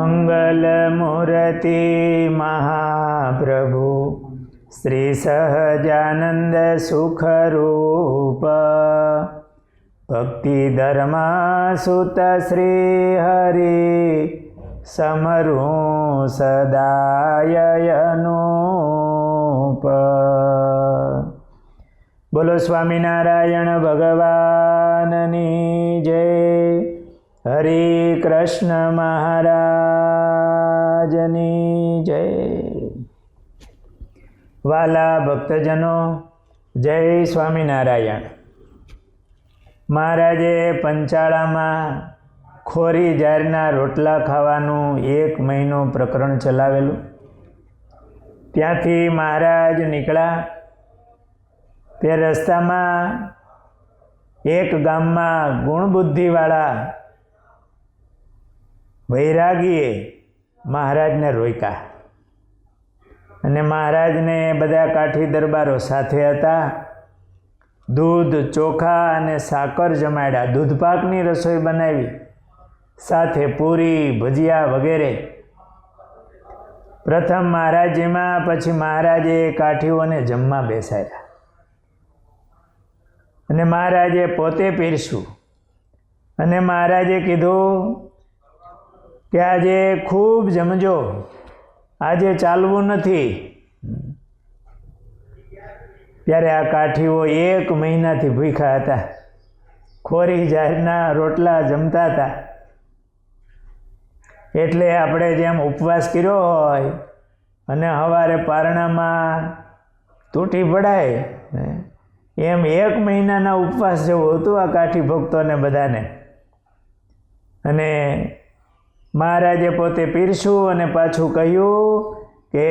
મંગલમૂર્તિ મહાપ્રભુ શ્રી સહજાનંદ સુખરૂપ ભક્તિ ધર્મા સુત શ્રી હરિ સમરું સદાયનો બોલો સ્વામિનારાયણ ભગવાનની જય હરે કૃષ્ણ મહારાજની જય. વાલા ભક્તજનો, જય સ્વામિનારાયણ. મહારાજે પંચાળામાં ખોરી જારના રોટલા ખાવાનું એક મહિનો પ્રકરણ ચલાવેલું. ત્યાંથી મહારાજ નીકળ્યા. તે રસ્તામાં એક ગામમાં ગુણબુદ્ધિવાળા વૈરાગીએ મહારાજને રોક્યા. અને મહારાજને બધા કાઠી દરબારો સાથે હતા. દૂધ, ચોખા અને સાકર જમાડ્યા. દૂધપાકની રસોઈ બનાવી. સાથે પૂરી, ભજીયા વગેરે. પ્રથમ મહારાજીમાં પછી મહારાજે કાઠીઓને જમવા બેસાડ્યા. અને મહારાજે પોતે પીરસ્યું. અને મહારાજે કીધું કે આજે ખૂબ જમજો. આજે ચાલવું નથી. ત્યારે આ કાઠીઓ એક મહિનાથી ભૂખ્યા હતા. ખોરી જાહેરના રોટલા જમતા હતા. એટલે આપણે જેમ ઉપવાસ કર્યો હોય અને સવારે પારણામાં તૂટી પડાય, એમ એક મહિનાના ઉપવાસ જેવું હતું આ કાઠી ભક્તોને બધાને. અને મહારાજે પોતે પીરસ્યું અને પાછું કહ્યું કે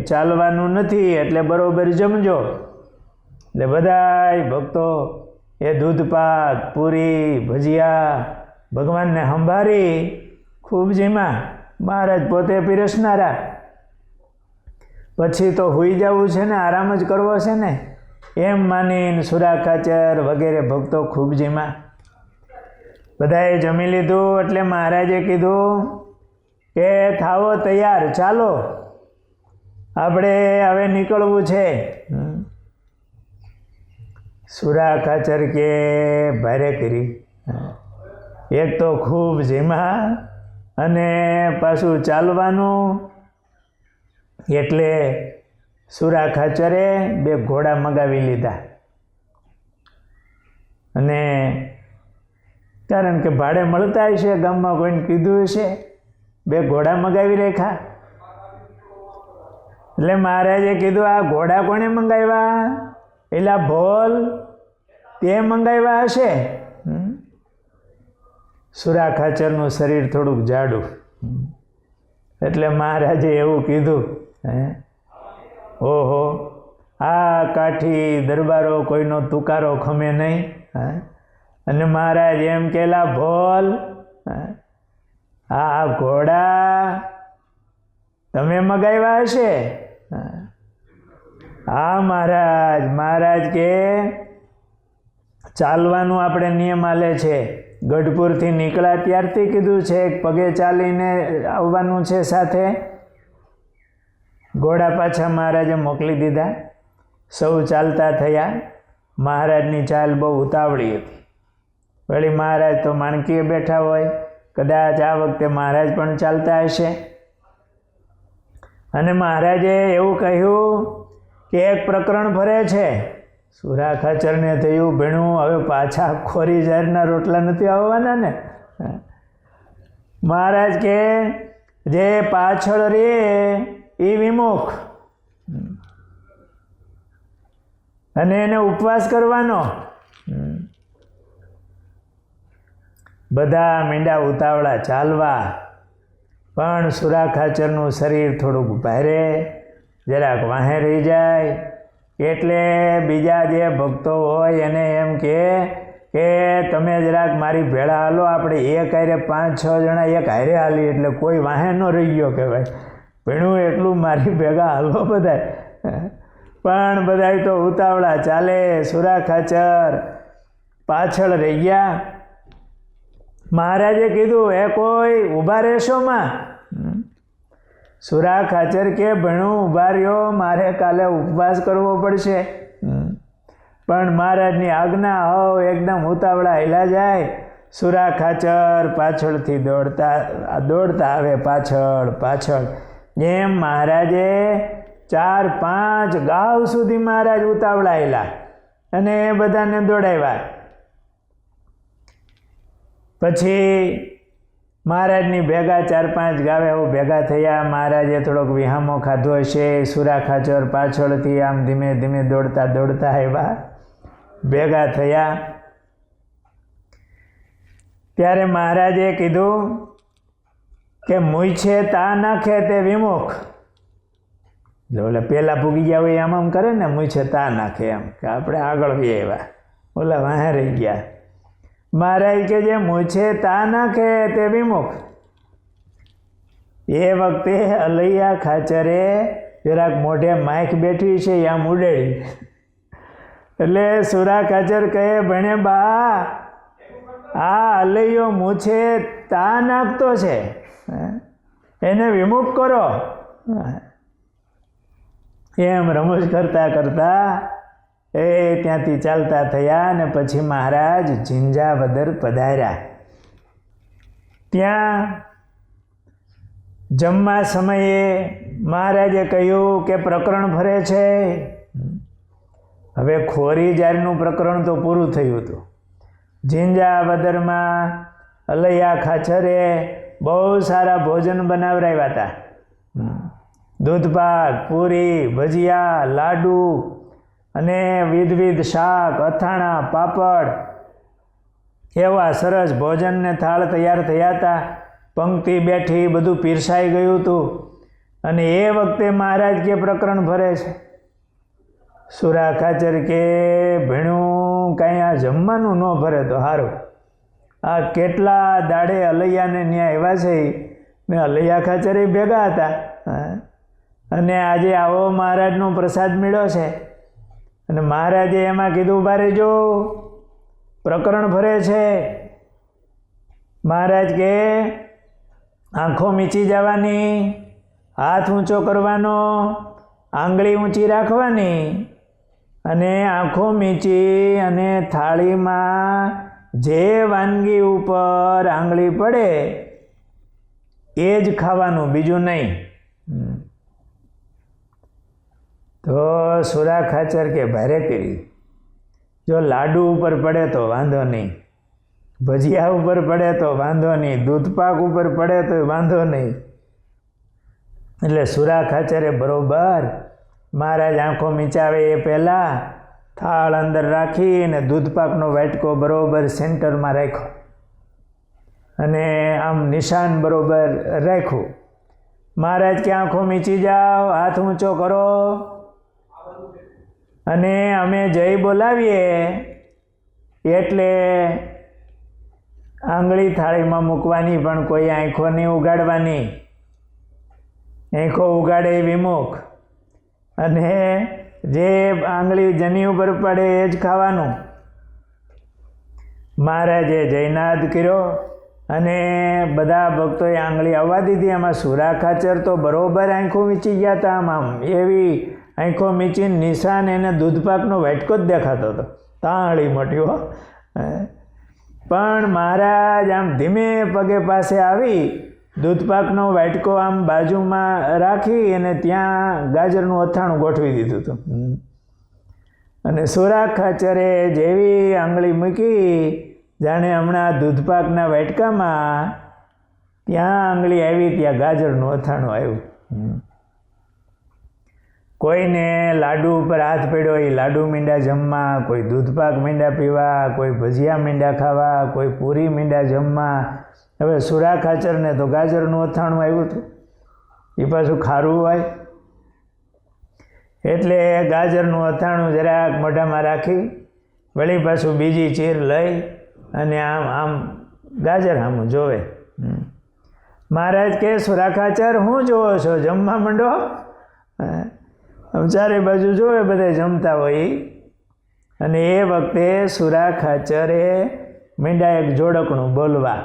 ચાલવાનું નથી, એટલે બરોબર જમજો. એટલે બધાય ભક્તો એ દૂધપાક, પૂરી, ભજીયા ભગવાનને સંભારી ખૂબ જીમા મહારાજ પોતે પીરસનારા. પછી તો હુઈ જવું છે ને, આરામ જ કરવો છે ને. એમ માનીને સુરા ખાચર વગેરે ભક્તો ખૂબ જીમાં બધાએ જમી લીધું એટલે મહારાજે કીધું કે થાવો તૈયાર, ચાલો. આપણે હવે નીકળવું છે. સુરા ખાચર કે ભારે કરી. એક તો ખૂબ જીમા અને પાછું ચાલવાનું એટલે સુરા ખાચરે બે ઘોડા મગાવી લીધા. અને કારણ કે ભાડે મળતા હશે ગામમાં કોઈને કીધું હશે. બે ઘોડા મગાવી રાખ્યા. એટલે મહારાજે કીધું, આ ઘોડા કોણે મંગાવ્યા? પેલા ભોલ, તે મંગાવ્યા હશે? સુરા ખાચરનું શરીર થોડુંક જાડું. એટલે મહારાજે એવું કીધું, હે? ઓહો, આ કાઠી દરબારો કોઈનો તુકારો ખમે નહીં, હે? અને મહારાજ એમ કેલા, ભોલ આ ઘોડા તમે મગાવ્યા હશે? હા, મહારાજ મહારાજ કે, ચાલવાનું આપણે નિયમ આલે છે. ગઢપુરથી નીકળ્યા ત્યારથી કીધું છે પગે ચાલીને આવવાનું છે સાથે. ઘોડા પાછા મહારાજે મોકલી દીધા. સૌ ચાલતા થયા. મહારાજની ચાલ બહુ ઉતાવળી હતી. વળી મહારાજ તો માણકીએ બેઠા હોય. કદાચ આ વખતે મહારાજ પણ ચાલતા હશે. અને મહારાજે એવું કહ્યું કે એક પ્રકરણ ભરે છે. સુરા ખાચરને થયું ભીણું, હવે પાછા ખોરી ઝેરના રોટલા નથી આવવાના ને? મહારાજ કે, જે પાછળ રે એ વિમુખ. અને એને ઉપવાસ કરવાનો. બધા મીંડા ઉતાવળા ચાલવા. પણ સુરા ખાચરનું શરીર થોડુંક ભારે, જરાક વાહે રહી જાય. એટલે બીજા જે ભક્તો હોય એને એમ કે કે તમે જરાક મારી ભેળા હાલો, આપણે એક હારે પાંચ, છ જણા એક હારે હાલી એટલે કોઈ વાહે ન રહી ગયો કહેવાય ભીણું, એટલું મારી ભેગા હાલો બધા. પણ બધાય તો ઉતાવળા ચાલે. સુરા ખાચર પાછળ રહી ગયા. મહારાજે કીધું એ કોઈ, ઊભા રહેશો માં. સુરા ખાચર કે, ભણું, ઊભા રહ્યો, મારે કાલે ઉપવાસ કરવો પડશે. પણ મહારાજની આજ્ઞા, હવ, એકદમ ઉતાવળા હેલા જાય. સુરા ખાચર પાછળથી દોડતા દોડતા આવે પાછળ પાછળ. એમ મહારાજે ચાર પાંચ ગાવ સુધી મહારાજ ઉતાવળા હેલા અને એ બધાને દોડાવ્યા. પછી મહારાજની ભેગા ચાર પાંચ ગાવે ભેગા થયા. મહારાજે થોડોક વિહામો ખાધો હશે. સુરા ખાચર પાછળથી આમ ધીમે ધીમે દોડતા દોડતા આવ્યા. ભેગા થયા. ત્યારે મહારાજે કીધું કે મૂછે તા નાખે તે વિમુખ. એટલે પહેલાં પૂગી ગયા હોય આમ આમ કરે ને મૂછે તા નાખે એમ. કે આપણે આગળ બી આવ્યા. ઓલા વાહે રહી ગયા. મહારાજ કે જે મૂછે તા નાખે તે વિમુખ. એ વખતે અલૈયા ખાચરે જરાક મોઢે માઇક બેઠી છે આમ ઉડેડી એટલે સુરા ખાચર કહે, ભણે બા, આ અલૈયો મૂછે તા નાખતો છે? એને વિમુખ કરો. એમ રમૂજ કરતા કરતા એ, ત્યાંથી ચાલતા થયા અને પછી મહારાજ ઝીંઝાવદર પધાર્યા. ત્યાં જમવા સમયે મહારાજે કહ્યું કે પ્રકરણ ફરે છે. હવે ખોરી જારનું પ્રકરણ તો પૂરું થયું હતું. ઝીંઝાવદરમાં અલૈયા ખાચરે બહુ સારા ભોજન બનાવરાવ્યા હતા. દૂધપાક, પૂરી, ભજીયા, લાડુ અને વિધવિધ શાક, અથાણા, પાપડ એવા સરસ ભોજનને થાળ તૈયાર થયા હતા. પંક્તિ બેઠી બધું પીરસાઈ ગયું હતું અને એ વખતે મહારાજ કે પ્રકરણ ભરે છે. સુરા ખાચર કે ભીણું કાંઈ આ જમવાનું ન ભરે તો સારું આ કેટલા દાડે અલૈયાને ત્યાં એવા છે ને અલૈયા ખાચરે ભેગા હતા. અને આજે આવો મહારાજનો પ્રસાદ મળ્યો છે. અને મહારાજે એમાં કીધું બારે જો પ્રકરણ ભરે છે. મહારાજ કે, આંખો મીચી જવાની, હાથ ઊંચો કરવાનો, આંગળી ઊંચી રાખવાની અને આંખો મીચી અને થાળીમાં જે વાનગી ઉપર આંગળી પડે, એ જ ખાવાનું, બીજું નહીં. તો સુરા ખાચર કે ભારે કરી. જો લાડુ ઉપર પડે તો વાંધો નહીં. ભજીયા ઉપર પડે તો વાંધો નહીં. દૂધપાક ઉપર પડે તો વાંધો નહીં. એટલે સુરા ખાચરે બરોબર મહારાજ આંખો મીચાવે એ પહેલાં, થાળ અંદર રાખી અને દૂધપાકનો વાટકો બરોબર સેન્ટરમાં રાખ્યો. અને આમ નિશાન બરોબર રાખ્યું. મહારાજ કે આંખો મીચી જાઓ, હાથ ઊંચો કરો. અને અમે જય બોલાવીએ એટલે આંગળી થાળીમાં મૂકવાની પણ કોઈ આંખો નહીં ઉગાડવાની. આંખો ઉગાડે વિમુખ અને જે આંગળી જની ઉપર પડે એ જ ખાવાનું. મહારાજે જયનાદ કર્યો અને બધા ભક્તોએ આંગળી આવવા દીધી. એમાં સુરા ખાચર તો બરોબર આંખો વીચી ગયા હતા આમ એવી આંખો મીચીને નિશાન એને દૂધપાકનો વાટકો જ દેખાતો હતો. તાળી મોટી હો. પણ મહારાજ, આમ ધીમે પગે પાસે આવી દૂધપાકનો વાટકો આમ બાજુમાં રાખી અને ત્યાં ગાજરનું અથાણું ગોઠવી દીધું હતું. અને સોરા ખાચરે જેવી આંગળી મૂકી, જાણે હમણાં દૂધપાકના વાટકામાં ત્યાં આંગળી આવી, ત્યાં ગાજરનું અથાણું આવ્યું. કોઈને લાડુ ઉપર હાથ પડ્યો એ લાડુ મીંડા જમવા, કોઈ દૂધપાક મીંડા પીવા, કોઈ ભજીયા મીંડા ખાવા, કોઈ પૂરી મીંડા જમવા. હવે સુરા ખાચરને તો ગાજરનું અથાણું આવ્યું હતું. એ પાછું ખારું હોય. એટલે ગાજરનું અથાણું જરાક મોઢામાં રાખી, વળી પાછું બીજી ચીર લઈ અને આમ આમ ગાજર આમ જોવે. મહારાજ કે, સુરા ખાચર, હું જોવો છો? જમવા માંડો? ચારે બાજુ જોવે બધા જમતા હોય. અને એ વખતે સુરા ખાચરે મીંડા એક જોડકણું બોલવા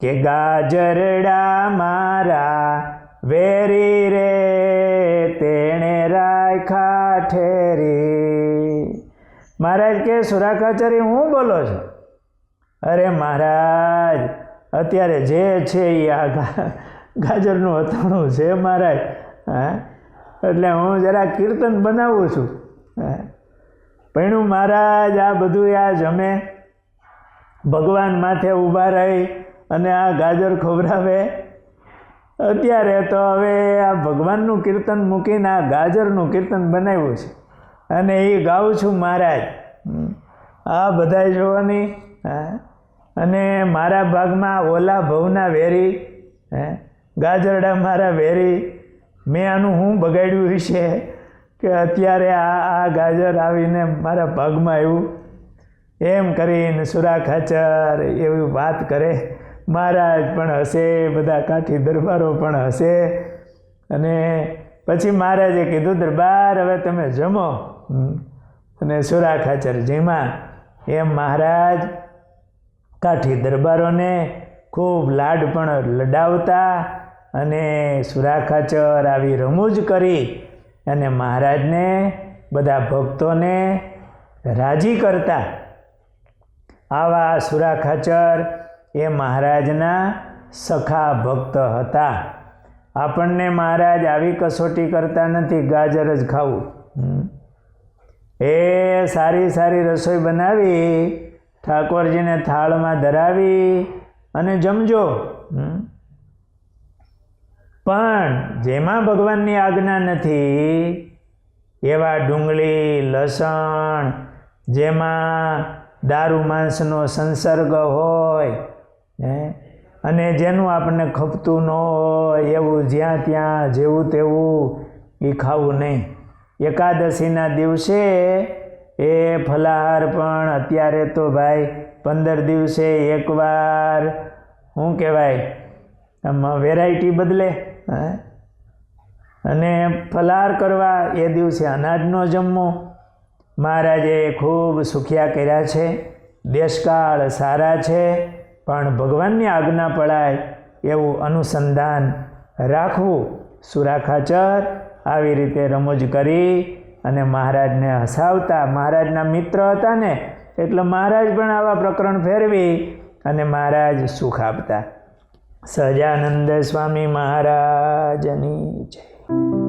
કે, ગાજરડા મારા વેરી રે, તેણે રાખ્યા ઠેરી. મહારાજ કે સુરાખાચરી હું બોલો છો? અરે મહારાજ, અત્યારે જે છે એ આ ગાજરનું અથાણું છે મહારાજ. હા? એટલે હું જરા કીર્તન બનાવું છું. પૈણું મહારાજ, આ બધું આ જમે. ભગવાન માથે ઊભા રહી અને આ ગાજર ખોબરાવે અત્યારે તો હવે આ ભગવાનનું કીર્તન મૂકીને આ ગાજરનું કીર્તન બનાવ્યું છે. અને એ ગાઉં છું મહારાજ. આ બધાય જોવાની અને મારા ભાગમાં ઓલા ભવના વેરી, હે. ગાજરડા મારા વેરી મેં આનું હું બગાડ્યું છે કે અત્યારે આ આ ગાજર આવીને મારા ભાગમાં આવ્યું? એમ કરીને સુરા ખાચર એવી વાત કરે. મહારાજ પણ હશે, બધા કાઠી દરબારો પણ હશે. અને પછી મહારાજે કીધું, દરબાર, હવે તમે જમો. અને સુરા ખાચર જેમાં એમ મહારાજ કાઠી દરબારોને ખૂબ લાડ પણ લડાવતા અને સુરાખાચર આવી રમૂજ કરી અને મહારાજને બધા ભક્તોને રાજી કરતા આવા સુરાખાચર એ મહારાજના સખા ભક્ત હતા આપણને મહારાજ આવી કસોટી કરતા નથી, ગાજર જ ખાવું. એ સારી સારી રસોઈ બનાવી, ઠાકોરજીને થાળમાં ધરાવી અને જમજો. પણ જેમાં ભગવાનની આજ્ઞા નથી, એવા ડુંગળી, લસણ, જેમાં દારૂ માંસનો સંસર્ગ હોય અને જેનું આપણને ખપતું ન હોય, એવું જ્યાં ત્યાં જેવું તેવું એ ખાવું નહીં. એકાદશીના દિવસે એ ફલાહાર પણ અત્યારે તો ભાઈ પંદર દિવસે એકવાર શું કહેવાય, આમાં વેરાયટી બદલે. અને ફલાર કરવા એ દિવસે અનાજનો જમવો. મહારાજે ખૂબ સુખિયા કર્યા છે. દેશકાળ સારા છે, પણ ભગવાનની આજ્ઞા પડાય એવું અનુસંધાન રાખવું સુરાખાચર આવી રીતે રમૂજ કરી અને મહારાજને હસાવતા. મહારાજના મિત્ર હતા ને, એટલે મહારાજ પણ આવા પ્રકરણ ફેરવી અને મહારાજ સુખ આપતા. સહજાનંદ સ્વામી મહારાજની જય.